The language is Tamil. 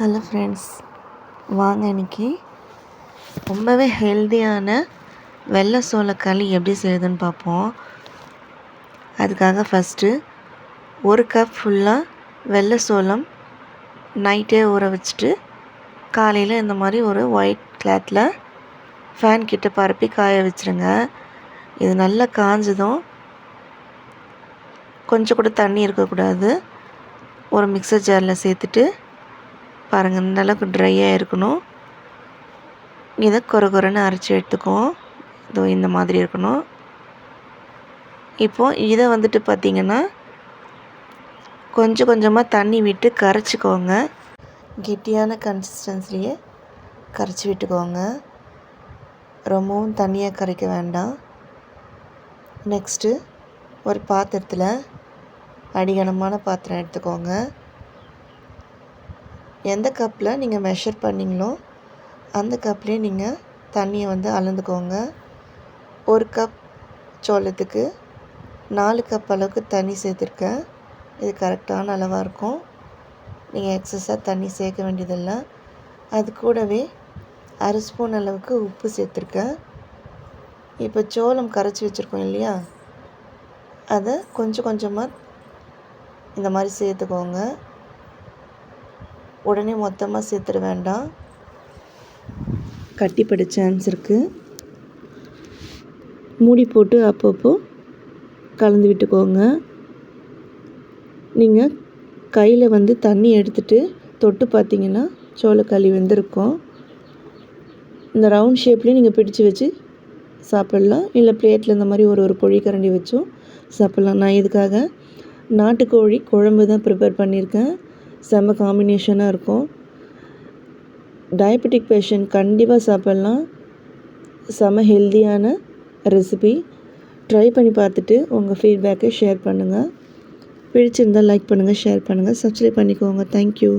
ஹலோ ஃப்ரெண்ட்ஸ் வாங்க இன்னைக்கு ரொம்பவே ஹெல்த்தியான வெள்ளை சோளக்களி எப்படி செய்யுதுன்னு பார்ப்போம். அதுக்காக ஃபஸ்ட்டு ஒரு கப் ஃபுல்லாக வெள்ளை சோளம் நைட்டே ஊற வச்சுட்டு காலையில் இந்த மாதிரி ஒரு ஒயிட் கிளாத்தில் ஃபேன் கிட்ட பரப்பி காய வச்சுருங்க. இது நல்லா காஞ்சதும் கொஞ்சம் கூட தண்ணி இருக்கக்கூடாது. ஒரு மிக்சர் ஜாரில் சேர்த்துட்டு பாருங்கள் இந்த அளவுக்கு ட்ரையாக இருக்கணும். இதை குறை குறைன்னு அரைச்சி எடுத்துக்குவோம். இதோ இந்த மாதிரி இருக்கணும். இப்போது இதை வந்துட்டு பார்த்திங்கன்னா கொஞ்சம் கொஞ்சமாக தண்ணி விட்டு கரைச்சிக்கோங்க. கெட்டியான கன்சிஸ்டன்சிலேயே கரைச்சி விட்டுக்கோங்க. ரொம்பவும் தண்ணியாக கரைக்க வேண்டாம். நெக்ஸ்ட்டு ஒரு பாத்திரத்தில் அடிகனமான பாத்திரம் எடுத்துக்கோங்க. எந்த கப்பில் நீங்கள் மெஷர் பண்ணிங்களோ அந்த கப்லேயே நீங்கள் தண்ணியை வந்து அளந்துக்கோங்க. ஒரு கப் சோளத்துக்கு நாலு கப் அளவுக்கு தண்ணி சேர்த்துருக்கேன். இது கரெக்டான அளவாக இருக்கும். நீங்கள் எக்ஸஸாக தண்ணி சேர்க்க வேண்டியதில்லை. அது கூடவே அரை ஸ்பூன் அளவுக்கு உப்பு சேர்த்துருக்கேன். இப்போ சோளம் கரைச்சி வச்சுருக்கோம் இல்லையா? அதை கொஞ்சம் கொஞ்சமாக இந்த மாதிரி சேர்த்துக்கோங்க. உடனே மொத்தமாக சேர்த்துட வேண்டாம். கட்டிப்பட சான்ஸ் இருக்குது மூடி போட்டு அப்பப்போ கலந்து விட்டுக்கோங்க. நீங்கள் கையில் வந்து தண்ணி எடுத்துகிட்டு தொட்டு பார்த்தீங்கன்னா சோளக்களி வெந்திருக்கும். இந்த ரவுண்ட் ஷேப்லேயும் நீங்கள் பிடிச்சு வச்சு சாப்பிட்லாம். இல்லை பிளேட்டில் இந்த மாதிரி ஒரு ஒரு கோழி கரண்டி வச்சும் சாப்பிட்லாம். நான் இதுக்காக நாட்டுக்கோழி குழம்பு தான் ப்ரிப்பேர் பண்ணியிருக்கேன். செம்ம காம்பினேஷனாக இருக்கும். டயபெட்டிக் பேஷண்ட் கண்டிப்பாக சாப்பிட்லாம். செம ஹெல்த்தியான ரெசிபி ட்ரை பண்ணி பார்த்துட்டு உங்கள் ஃபீட்பேக்கை ஷேர் பண்ணுங்கள் பிடிச்சிருந்தால் லைக் பண்ணுங்கள் ஷேர் பண்ணுங்கள் சப்ஸ்கிரைப் பண்ணிக்கோங்க. தேங்க்யூ